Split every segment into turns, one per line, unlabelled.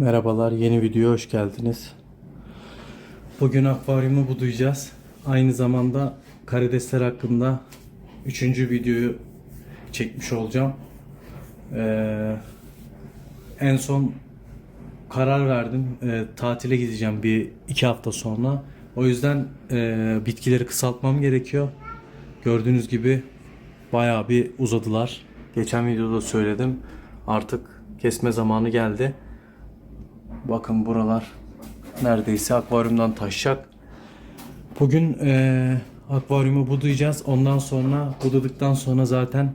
Merhabalar, yeni videoya hoş geldiniz. Bugün akvaryumu budayacağız. Aynı zamanda karidesler hakkında üçüncü videoyu çekmiş olacağım. Ee, en son karar verdim. Ee, tatile gideceğim bir iki hafta sonra. O yüzden e, bitkileri kısaltmam gerekiyor. Gördüğünüz gibi bayağı bir uzadılar. Geçen videoda söyledim. Artık kesme zamanı geldi. Bakın buralar neredeyse akvaryumdan taşacak. Bugün eee akvaryumu budayacağız. Ondan sonra budadıktan sonra zaten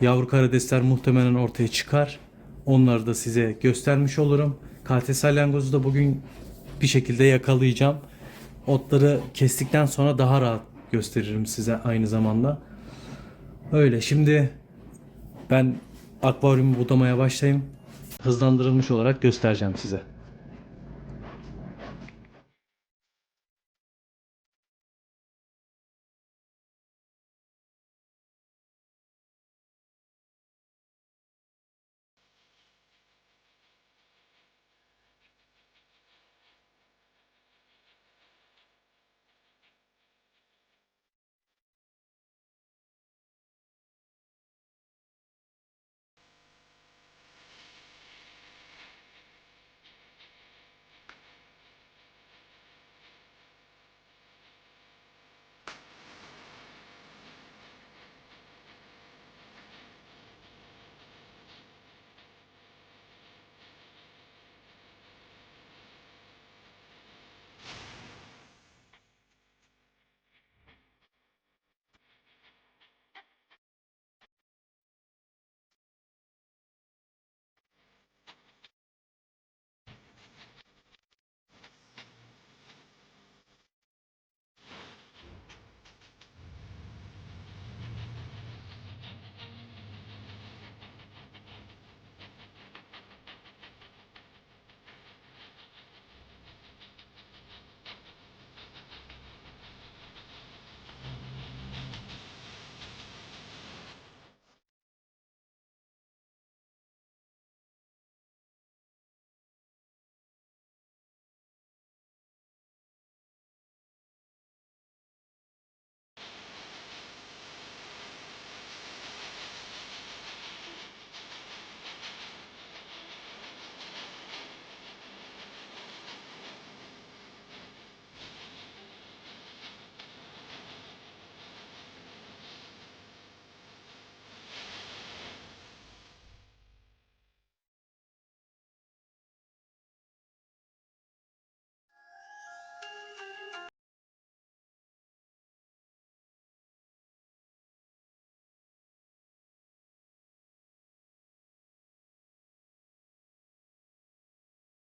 yavru karidesler muhtemelen ortaya çıkar. Onları da size göstermiş olurum. KT salyangozu da bugün bir şekilde yakalayacağım. Otları kestikten sonra daha rahat gösteririm size aynı zamanda. Öyle şimdi ben akvaryumu budamaya başlayayım. Hızlandırılmış olarak göstereceğim size.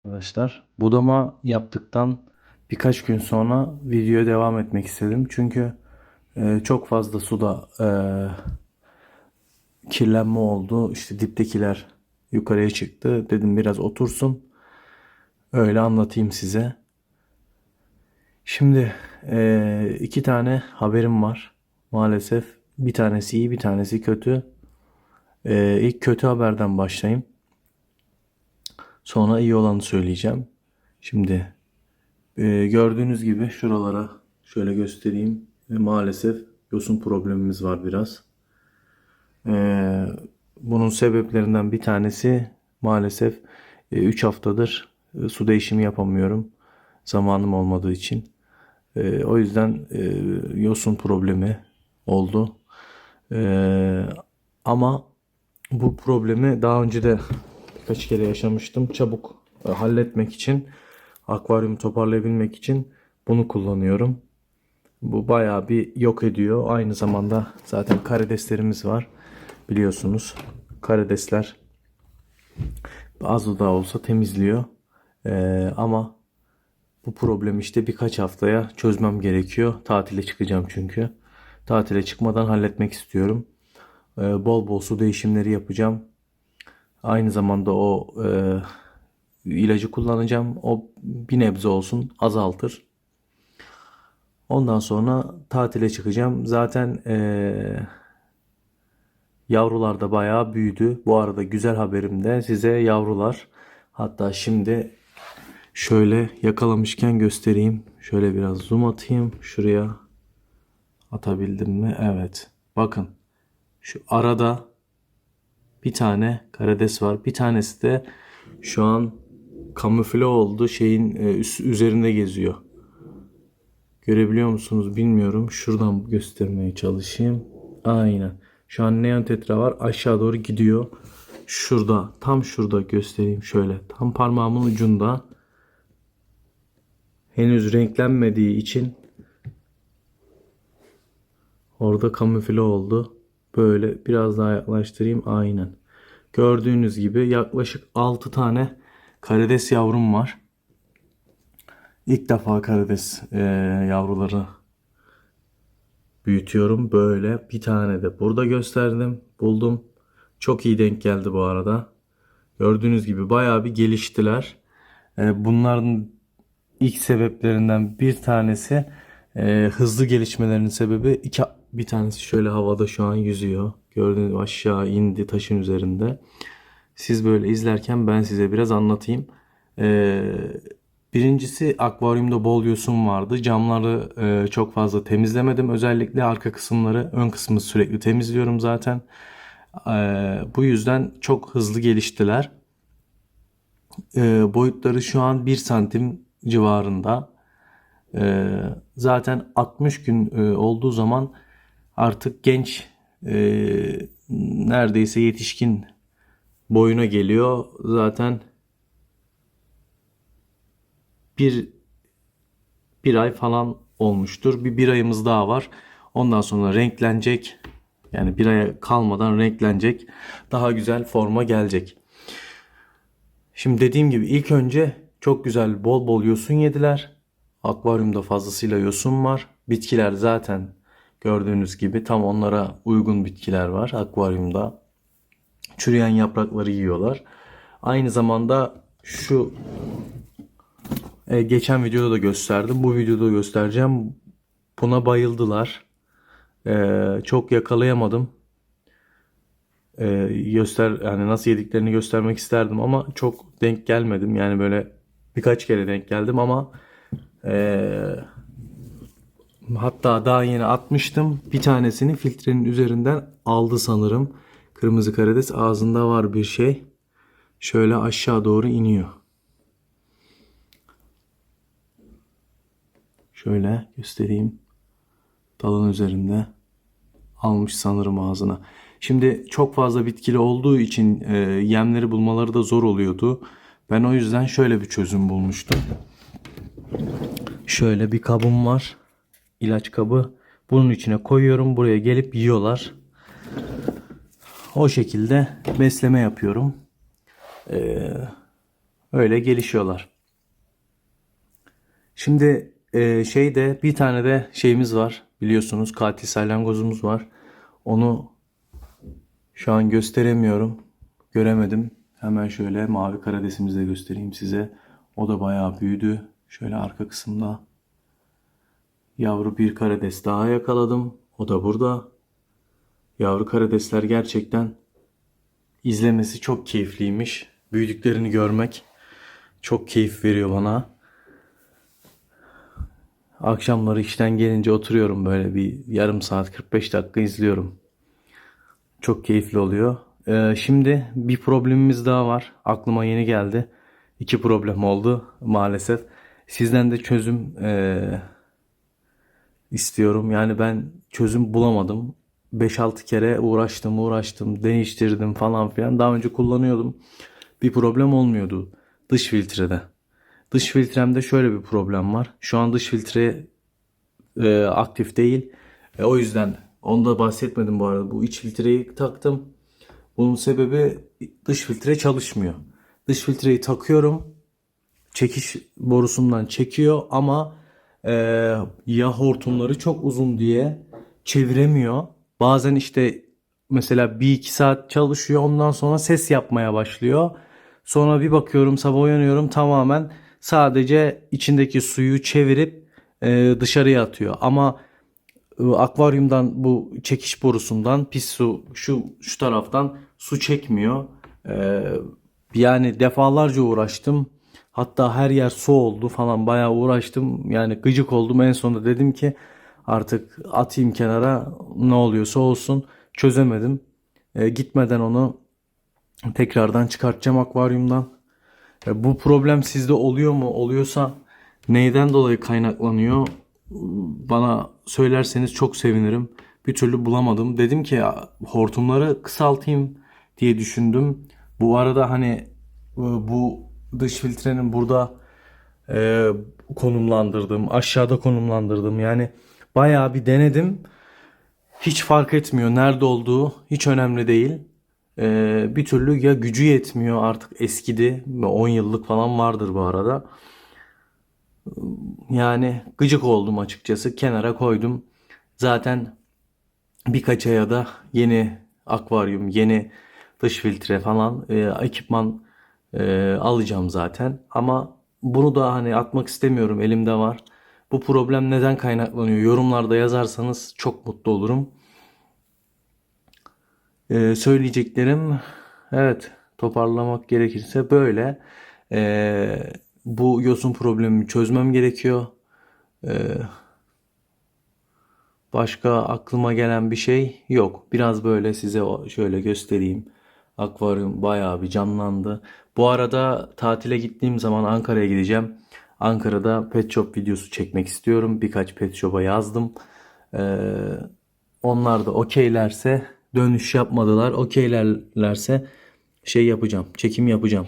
Arkadaşlar budama yaptıktan birkaç gün sonra videoya devam etmek istedim. Çünkü e, çok fazla suda e, kirlenme oldu. İşte diptekiler yukarıya çıktı. Dedim biraz otursun. Öyle anlatayım size. Şimdi e, iki tane haberim var. Maalesef bir tanesi iyi bir tanesi kötü. E, ilk kötü haberden başlayayım. Sonra iyi olanı söyleyeceğim. Şimdi e, gördüğünüz gibi şuralara şöyle göstereyim. E, maalesef yosun problemimiz var biraz. E, bunun sebeplerinden bir tanesi maalesef 3 haftadır e, su değişimi yapamıyorum. Zamanım olmadığı için. E, o yüzden e, yosun problemi oldu. E, ama bu problemi daha önce de birkaç kere yaşamıştım. Çabuk e, halletmek için, akvaryumu toparlayabilmek için bunu kullanıyorum. Bu bayağı bir yok ediyor. Aynı zamanda zaten karideslerimiz var. Biliyorsunuz karidesler az da olsa temizliyor. Ee, ama bu problemi işte birkaç haftaya çözmem gerekiyor. Tatile çıkacağım çünkü. Tatile çıkmadan halletmek istiyorum. Ee, bol bol su değişimleri yapacağım. Aynı zamanda o e, ilacı kullanacağım. O bir nebze olsun azaltır. Ondan sonra tatile çıkacağım. Zaten e, yavrular da bayağı büyüdü. Bu arada güzel haberim de size yavrular Hatta şimdi şöyle yakalamışken göstereyim. Şöyle biraz zoom atayım şuraya. Atabildim mi? Evet. Bakın. Şu arada bir tane karides var. Bir tanesi de şu an kamufle oldu. Şeyin e, üzerinde geziyor. Görebiliyor musunuz bilmiyorum. Şuradan göstermeye çalışayım. Aynen. Şu an neon tetra var. Aşağı doğru gidiyor. Şurada. Tam şurada göstereyim şöyle. Tam parmağımın ucunda. Henüz renklenmediği için orada kamufle oldu. Böyle biraz daha yaklaştırayım. Aynen. Gördüğünüz gibi yaklaşık 6 tane karides yavrum var. İlk defa karides e, yavruları büyütüyorum. Böyle bir tane de burada gösterdim. Buldum. Çok iyi denk geldi bu arada. Gördüğünüz gibi bayağı bir geliştiler. E, bunların ilk sebeplerinden bir tanesi e, hızlı gelişmelerinin sebebi iki bir tanesi şöyle havada şu an yüzüyor. Gördüğünüz gibi aşağı indi taşın üzerinde. Siz böyle izlerken ben size biraz anlatayım. Ee, birincisi akvaryumda bol yosun vardı. Camları e, çok fazla temizlemedim. Özellikle arka kısımları, ön kısmı sürekli temizliyorum zaten. Ee, bu yüzden çok hızlı geliştiler. Ee, boyutları şu an 1 santim civarında. Ee, zaten 60 gün e, olduğu zaman artık genç e, neredeyse yetişkin boyuna geliyor. Zaten bir bir ay falan olmuştur. Bir bir ayımız daha var. Ondan sonra renklenecek. Yani bir aya kalmadan renklenecek. Daha güzel forma gelecek. Şimdi dediğim gibi ilk önce çok güzel bol bol yosun yediler. Akvaryumda fazlasıyla yosun var. Bitkiler zaten gördüğünüz gibi tam onlara uygun bitkiler var akvaryumda. Çürüyen yaprakları yiyorlar. Aynı zamanda şu e, geçen videoda da gösterdim. Bu videoda göstereceğim. Buna bayıldılar. E, çok yakalayamadım. E, göster yani nasıl yediklerini göstermek isterdim ama çok denk gelmedim. Yani böyle birkaç kere denk geldim ama e, hatta daha yeni atmıştım. Bir tanesini filtrenin üzerinden aldı sanırım. Kırmızı karides ağzında var bir şey. Şöyle aşağı doğru iniyor. Şöyle göstereyim. Dalın üzerinde almış sanırım ağzına. Şimdi çok fazla bitkili olduğu için e, yemleri bulmaları da zor oluyordu. Ben o yüzden şöyle bir çözüm bulmuştum. Şöyle bir kabım var. İlaç kabı. Bunun içine koyuyorum. Buraya gelip yiyorlar. O şekilde besleme yapıyorum. Ee, öyle gelişiyorlar. Şimdi e, şeyde bir tane de şeyimiz var. Biliyorsunuz katil salyangozumuz var. Onu şu an gösteremiyorum. Göremedim. Hemen şöyle mavi karadesimizi de göstereyim size. O da bayağı büyüdü. Şöyle arka kısımda yavru bir karades daha yakaladım. O da burada. Yavru karidesler gerçekten izlemesi çok keyifliymiş. Büyüdüklerini görmek çok keyif veriyor bana. Akşamları işten gelince oturuyorum böyle bir yarım saat 45 dakika izliyorum. Çok keyifli oluyor. Ee, şimdi bir problemimiz daha var. Aklıma yeni geldi. İki problem oldu maalesef. Sizden de çözüm e, istiyorum. Yani ben çözüm bulamadım. 5-6 kere uğraştım uğraştım değiştirdim falan filan. Daha önce kullanıyordum. Bir problem olmuyordu dış filtrede. Dış filtremde şöyle bir problem var. Şu an dış filtre e, aktif değil. E, o yüzden onu da bahsetmedim bu arada. Bu iç filtreyi taktım. Bunun sebebi dış filtre çalışmıyor. Dış filtreyi takıyorum. Çekiş borusundan çekiyor ama e, yağ hortumları çok uzun diye çeviremiyor. Bazen işte mesela bir iki saat çalışıyor ondan sonra ses yapmaya başlıyor. Sonra bir bakıyorum sabah uyanıyorum tamamen sadece içindeki suyu çevirip e, dışarıya atıyor. Ama e, akvaryumdan bu çekiş borusundan pis su şu şu taraftan su çekmiyor. E, Yani defalarca uğraştım. Hatta her yer su oldu falan bayağı uğraştım. Yani gıcık oldum. En sonunda dedim ki artık atayım kenara ne oluyorsa olsun. Çözemedim. E, gitmeden onu tekrardan çıkartacağım akvaryumdan. E, bu problem sizde oluyor mu? Oluyorsa neyden dolayı kaynaklanıyor? Bana söylerseniz çok sevinirim. Bir türlü bulamadım. Dedim ki ya, hortumları kısaltayım diye düşündüm. Bu arada hani e, bu dış filtrenin burada e, konumlandırdım. Aşağıda konumlandırdım. Yani bayağı bir denedim. Hiç fark etmiyor. Nerede olduğu hiç önemli değil. Ee, bir türlü ya gücü yetmiyor artık eskidi. 10 yıllık falan vardır bu arada. Yani gıcık oldum açıkçası. Kenara koydum. Zaten birkaç aya da yeni akvaryum, yeni dış filtre falan e, ekipman e, alacağım zaten. Ama bunu da hani atmak istemiyorum. Elimde var. Bu problem neden kaynaklanıyor? Yorumlarda yazarsanız çok mutlu olurum. Ee, söyleyeceklerim evet toparlamak gerekirse böyle. Ee, bu yosun problemimi çözmem gerekiyor. Ee, başka aklıma gelen bir şey yok. Biraz böyle size şöyle göstereyim. Akvaryum bayağı bir canlandı. Bu arada tatile gittiğim zaman Ankara'ya gideceğim. Ankara'da pet shop videosu çekmek istiyorum. Birkaç pet shop'a yazdım. Ee, onlar da okeylerse dönüş yapmadılar. Okeylerlerse şey yapacağım. Çekim yapacağım.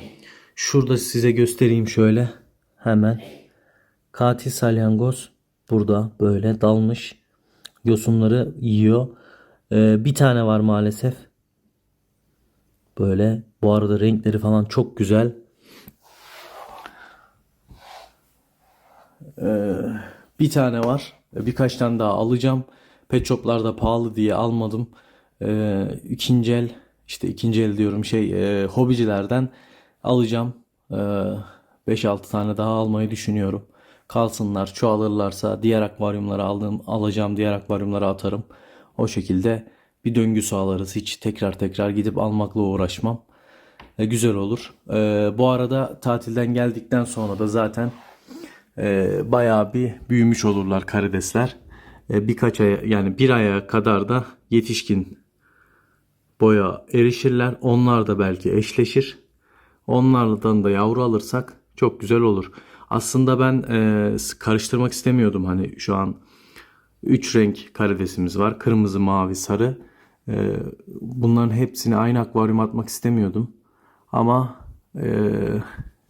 Şurada size göstereyim şöyle. Hemen. Katil salyangoz burada böyle dalmış. Yosunları yiyor. Ee, bir tane var maalesef. Böyle. Bu arada renkleri falan çok güzel. Bir tane var. Birkaç tane daha alacağım. Pet shop'larda pahalı diye almadım. Ee, ikinci el işte ikinci el diyorum şey e, hobicilerden alacağım. Ee, 5-6 tane daha almayı düşünüyorum. Kalsınlar çoğalırlarsa diğer akvaryumlara aldığım alacağım diğer akvaryumlara atarım. O şekilde bir döngü sağlarız. Hiç tekrar tekrar gidip almakla uğraşmam. E, güzel olur. E, bu arada tatilden geldikten sonra da zaten e, bayağı bir büyümüş olurlar karidesler. E, birkaç aya yani bir aya kadar da yetişkin boya erişirler. Onlar da belki eşleşir. Onlardan da yavru alırsak çok güzel olur. Aslında ben e, karıştırmak istemiyordum hani şu an 3 renk karidesimiz var. Kırmızı, mavi, sarı. E, bunların hepsini aynı akvaryuma atmak istemiyordum. Ama e,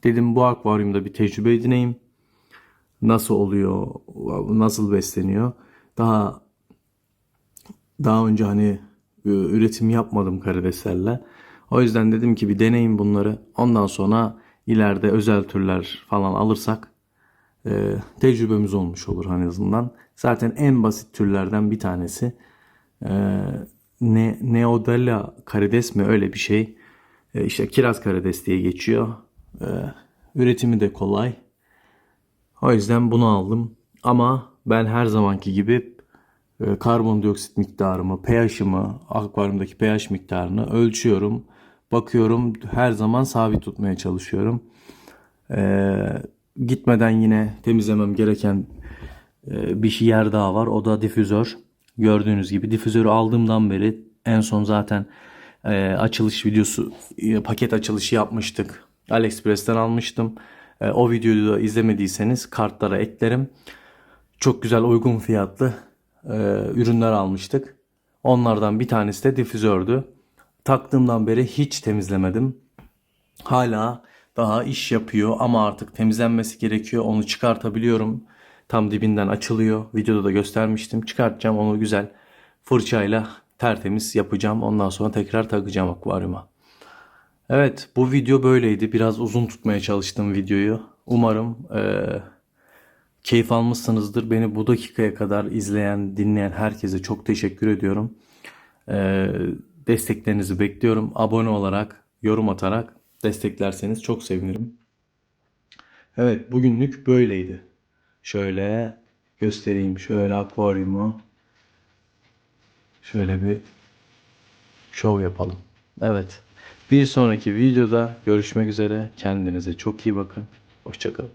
dedim bu akvaryumda bir tecrübe edineyim nasıl oluyor, nasıl besleniyor. Daha daha önce hani e, üretim yapmadım karideslerle. O yüzden dedim ki bir deneyin bunları. Ondan sonra ileride özel türler falan alırsak e, tecrübemiz olmuş olur hani azından. Zaten en basit türlerden bir tanesi. E, ne Neodella karides mi öyle bir şey. E, işte kiraz karides diye geçiyor. E, üretimi de kolay. O yüzden bunu aldım. Ama ben her zamanki gibi e, karbondioksit miktarımı, pH'ımı, akvaryumdaki pH miktarını ölçüyorum. Bakıyorum her zaman sabit tutmaya çalışıyorum. Ee, gitmeden yine temizlemem gereken e, bir şey yer daha var. O da difüzör. Gördüğünüz gibi difüzörü aldığımdan beri en son zaten e, açılış videosu, e, paket açılışı yapmıştık. AliExpress'ten almıştım. E, o videoyu da izlemediyseniz kartlara eklerim. Çok güzel uygun fiyatlı e, ürünler almıştık. Onlardan bir tanesi de difüzördü. Taktığımdan beri hiç temizlemedim. Hala daha iş yapıyor ama artık temizlenmesi gerekiyor. Onu çıkartabiliyorum. Tam dibinden açılıyor. Videoda da göstermiştim. Çıkartacağım onu güzel fırçayla tertemiz yapacağım. Ondan sonra tekrar takacağım akvaryuma. Evet bu video böyleydi. Biraz uzun tutmaya çalıştım videoyu. Umarım eee, keyif almışsınızdır. Beni bu dakikaya kadar izleyen, dinleyen herkese çok teşekkür ediyorum. Eee, desteklerinizi bekliyorum. Abone olarak, yorum atarak desteklerseniz çok sevinirim. Evet bugünlük böyleydi. Şöyle göstereyim. Şöyle akvaryumu. Şöyle bir şov yapalım. Evet. Bir sonraki videoda görüşmek üzere. Kendinize çok iyi bakın. Hoşçakalın.